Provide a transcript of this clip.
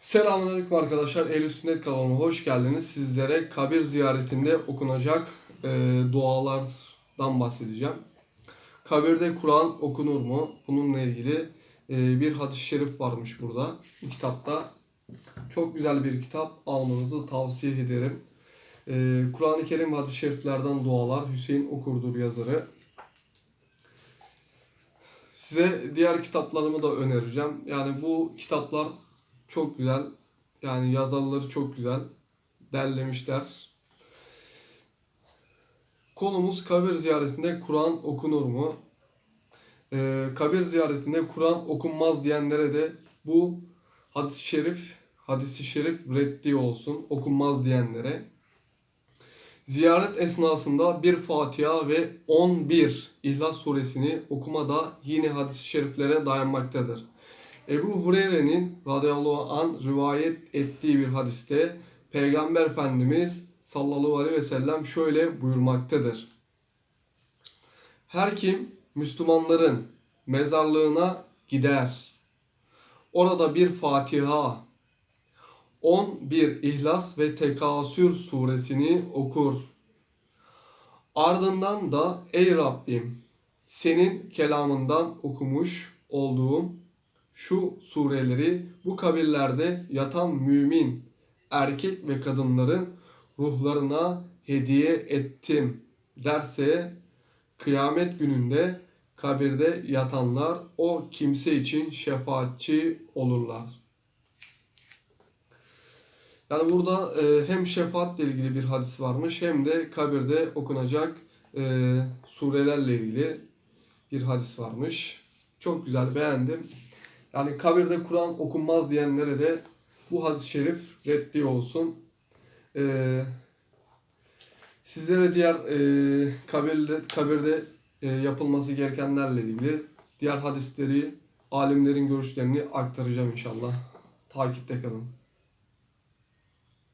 Selamünaleyküm arkadaşlar. Ehl Sünnet kanalına hoş geldiniz. Sizlere kabir ziyaretinde okunacak e, dualardan bahsedeceğim. Kabirde Kur'an okunur mu? Bununla ilgili e, bir hadis-i şerif varmış burada bu kitapta. Çok güzel bir kitap almanızı tavsiye ederim. E, Kur'an-ı Kerim hadis-i şeriflerden dualar Hüseyin Okurdur yazarı. Size diğer kitaplarımı da önereceğim. Yani bu kitaplar çok güzel. Yani yazarları çok güzel. Derlemişler. Konumuz kabir ziyaretinde Kur'an okunur mu? Ee, kabir ziyaretinde Kur'an okunmaz diyenlere de bu hadis-i şerif, hadisi şerif reddi olsun. Okunmaz diyenlere. Ziyaret esnasında bir Fatiha ve 11 İhlas suresini okuma da yine hadis-i şeriflere dayanmaktadır. Ebu Hureyre'nin radıyallahu an rivayet ettiği bir hadiste Peygamber Efendimiz sallallahu aleyhi ve sellem şöyle buyurmaktadır. Her kim Müslümanların mezarlığına gider. Orada bir Fatiha, 11 İhlas ve Tekasür suresini okur. Ardından da ey Rabbim senin kelamından okumuş olduğum şu sureleri bu kabirlerde yatan mümin erkek ve kadınların ruhlarına hediye ettim derse kıyamet gününde kabirde yatanlar o kimse için şefaatçi olurlar. Yani burada e, hem şefaatle ilgili bir hadis varmış hem de kabirde okunacak e, surelerle ilgili bir hadis varmış. Çok güzel beğendim. Yani kabirde Kur'an okunmaz diyenlere de bu hadis-i şerif reddi olsun. Ee, sizlere diğer e, kabirde, kabirde e, yapılması gerekenlerle ilgili diğer hadisleri, alimlerin görüşlerini aktaracağım inşallah. Takipte kalın.